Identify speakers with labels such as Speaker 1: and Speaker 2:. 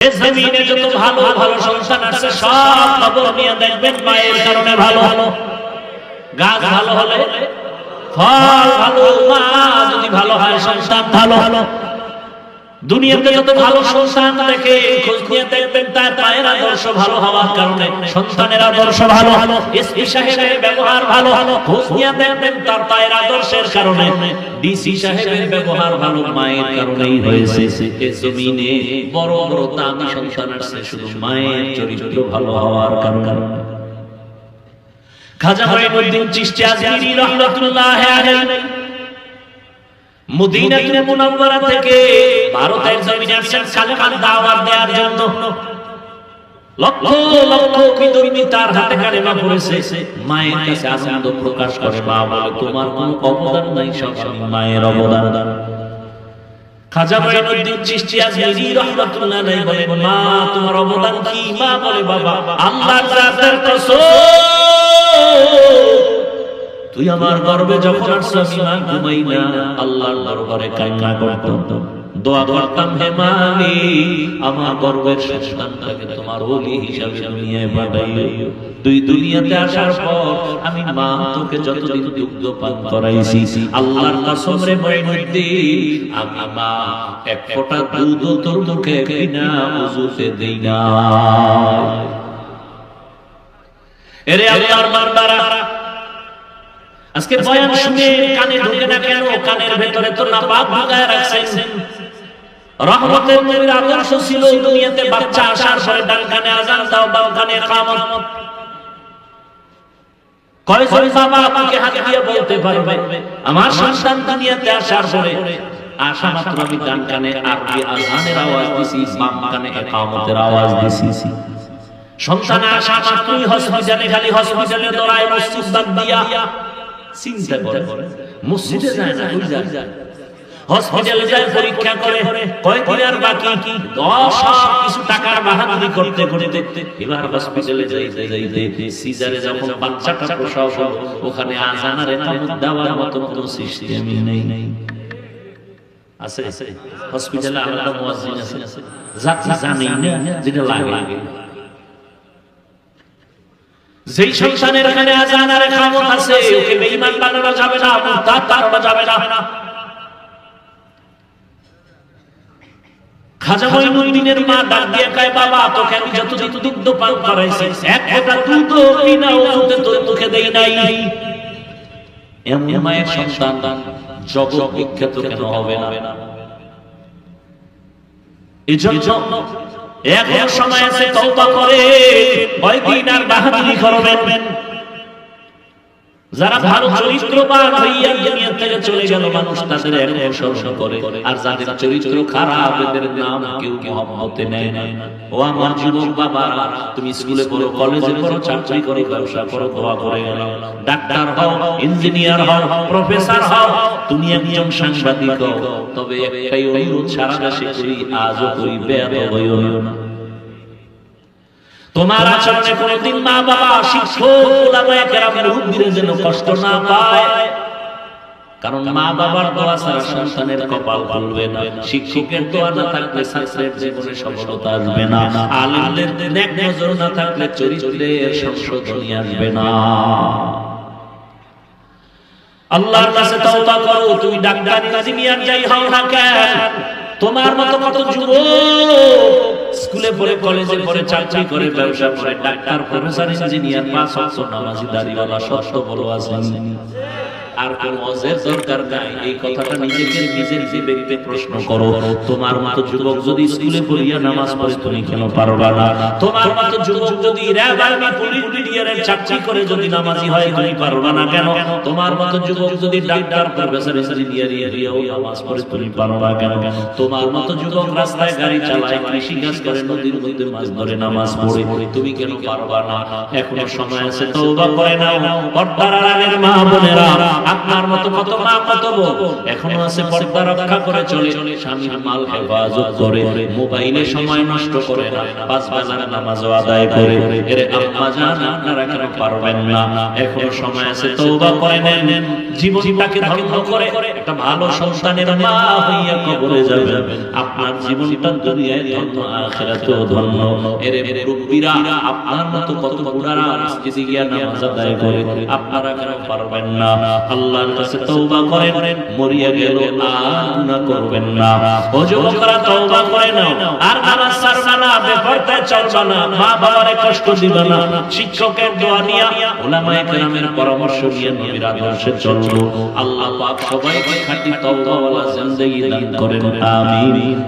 Speaker 1: ভালো ভালো সন্তান সব খবর নিয়ে দেখবেন কারণে ভালো। ভালো গাছ ভালো হলে ফল ভালো, মা যদি ভালো হয়, সন্তান ভালো ভালো। দুনিয়াতে যত ভালো সন্তান দেখে খোঁজ নিয়ে দেখবেন তার মায়ের আদর্শ ভালো হওয়ার কারণে। সন্তানের আদর্শ ভালো। এসপি সাহেবের ব্যবহার ভালো। খোঁজ নিয়ে দেখবেন তার পায়ের আদর্শের কারণে। ডিসি সাহেবের ব্যবহার ভালো মায়ের কারণেই হয়েছে। এ জমিনে বড় বড় দামি সন্তান আসছে শুধু মায়ের চরিত্র ভালো হওয়ার কারণে। খাজা মাইনুদ্দিন চিশতি আজমিরি রহমাতুল্লাহ আলাইহি মদিনাতুল মুনাওয়ারা থেকে ভারতের জমিনে আসছেন কালেমার দাওয়াত দেওয়ার জন্য। লক্ষ লক্ষ বিধর্মী তার হাতে কালেমা পড়েছে। মায়ের কাছে আনন্দ প্রকাশ করে মা বলে তোমার কোনো অবদান নাই সব আমি মায়ের অবদান। খাজা মাইনুদ্দিন চিশতি আজমিরি রাহমাতুল্লাহ আলাইহি বলেন মা তোমার অবদান কি? মা বলে বাবা আল্লাহর জাতের কসম। তুই আমার গর্বে যখন আসছিস মা ঘুমাই না, আল্লাহর দরবারে কান্না করতাম। দোয়া করতাম, হে মালি আমার গর্বের সন্তানটাকে তোমার ওলি হিসাবে দুনিয়ায় পাঠাইও। তুই দুনিয়াতে আসার পর আমি মা তোকে যতদিন দুগ্ধ পান করাইছি, আল্লাহর কসম রে মাইনুদ্দিন আমি মা এক ফোঁটা দুধ তোর মুখে বিনা ওযুতে দেই না এরে আল্লাহর বান্দারা আজকে বয়ান শুনে কানে ঢুকে না কেন? কানের ভেতরে তো নাপাক ঢুকায় রাখছেন। রহমতের নবীর আদর্শ ছিল দুনিয়াতে বাচ্চা আসার পরে ডান কানে আজান দাও বাম কানে কামত। কয়জন বাবা আপনাকে হাত দিয়ে বলতে পারবে? আমার সন্তান দুনিয়াতে আসার পরে আসা মাত্র আমি ডান কানে আজানের আওয়াজ দিছি বাম কানে কামতের আওয়াজ দিছি। সন্তান মাত্রই হসপিটালে খালি হসপিটালে দৌড়ায় মসজিদ বাদ দিয়া। চিন্তা করে। মসজিদে যায় না ওই যায় হসপিটালে যায় পরীক্ষা করে। কয়দিন আর বাকি? কি দশ কিছু টাকার বাহাদুরি করতে করতে এবার হসপিটালে যাইতে যাইতে সিজারে যখন বাচ্চাটা প্রসব ওখানে আজানার একামত দেওয়ার মতো কোনো সিস্টেমই নেই। আছে? হসপিটালে আলাদা মুয়াজ্জিন আছে। যাত্রী জানেই না যেটা লাগে। যেই সন্তানের এখানে আজান আর খামত আছে, ওকে বেঈমান বানানো যাবে না, মুরতাদ বানানো যাবে না। খাজা মঈনুদ্দিনের মা ডাক দিয়ে কয়, বাবা, তোকে আমি যতদিন দুগ্ধ পান করাইছি, এক ফোঁটা দুধ বিনা ওষুধে তোর মুখে দেই নাই। এমন মায়ের সন্তান জগৎ বিখ্যাত কেন হবে না? এজন্য এখন সময় আছে তওবা করে কয়দিন আর বাহাদুরি করবেন? যারা ভালো চরিত্রবান হইয়া দুনিয়া থেকে চলে গেল, মানুষ তাদের এখন অনুসরণ করে। আর যাদের চরিত্র খারাপ, এদের নাম কেউ মহব্বতে নেয় না। ও আমার যুবক বাবা, তুমি স্কুলে পড়ো, কলেজে পড়ো, চাকরি করো, ব্যবসা করো, দোয়া করে গেল ডাক্তার হও, ইঞ্জিনিয়ার হও, প্রফেসর হও, তুমি একজন সাংবাদিক হও। তবে একটাই অনুরোধ, সারা দেশে করি, আজও করি বেয়াদ হইও না। তোমার আচরণে কোনদিন মা বাবা শিক্ষক ওলামায়ে কেরামের হুদ্দিরে যেন কষ্ট না পায়। কারণ মা বাবার দোয়া ছাড়া সন্তানের কপাল খুলবে না। শিক্ষকের দোয়া না থাকলে ছাত্রের জীবনে সফলতা আসবে না। আলেমদের নেক নজর না থাকলে চরিত্রের সংশোধনী আসবে না। আল্লাহর কাছে তওবা করো, তুমি ডাক্তার, ইঞ্জিনিয়ার, যাই হও না কেন। তোমার মতো কত যুব স্কুলে পড়ে, কলেজে পড়ে, চাকরি করে, ব্যবসা করে, ডাক্তার, প্রফেসর, ইঞ্জিনিয়ার, পাঁচ নামাজি, দাড়িওয়ালা, সত্য বলো আছেন আর কোন দরকার নাই। এই কথাটা নিজেকে নিজে নিজে প্রশ্ন করো, তোমার মতো যুবক যদি স্কুলে পড়িয়া নামাজ পড়ে, তুমি কেন পারবা না? তোমার মতো যুবক যদি র্যাব আর্মি চাকরি করে যদি নামাজি হয়, তুমি পারবা না কেন? তোমার মতো যুবক যদি ডাক্তার, প্রফেসর, ইঞ্জিনিয়ার হইয়াও নামাজ পড়ে, তুমি পারবা কেন? তোমার মতো যুবক রাস্তায় গাড়ি চালায়, কৃষি কাজ করে, নদীর মধ্যে মাছ ধরে, নামাজ পড়ে, তুমি কেন পারবা না? এখনও সময় আছে, তওবা করে নাও। পর্দার আড়ালের মা বোনেরা আপনার মতো কত মা কত বউ এখনও আছে পর্দা রক্ষা করে চলে। স্বামীর মাল হেফাজত করে। মোবাইলে সময় নষ্ট করে না। পাঁচ বেলার নামাজও আদায় করে। এর আম্মা জান আপনারা কেন পারবেন না? এখনও সময় আছে তওবা করে নেন। জীবনটাকে ধন্য করে। একটা ভালো সন্তানের মা হইয়া কবরে যাবেন। আপনার জীবনটা দুনিয়ায় ধন্য আখিরাতেও ধন্য। এর মুরব্বীরা আপনার মতো কত বুড়ারা মসজিদে গিয়া নামাজ আদায় করে। আপনারা কেন পারবেন না আল্লাহর কাছে তওবা করেন, মরিয়া গেল, আর গুনাহ করবেন না। ও যুবকরা তওবা করে নাও, আর নামাজ ছাড়বা না, বেপরদায় না মা বাবারে কষ্ট দিবা না, শিক্ষকের দোয়া নিয়া ওলামায়ে কেরামের পরামর্শ নিয়ে নবীর আদর্শে চলবো। আল্লাহ পাক সবাইকে খাঁটি তওবাওয়ালা জিন্দেগি দান করেন, আমিন।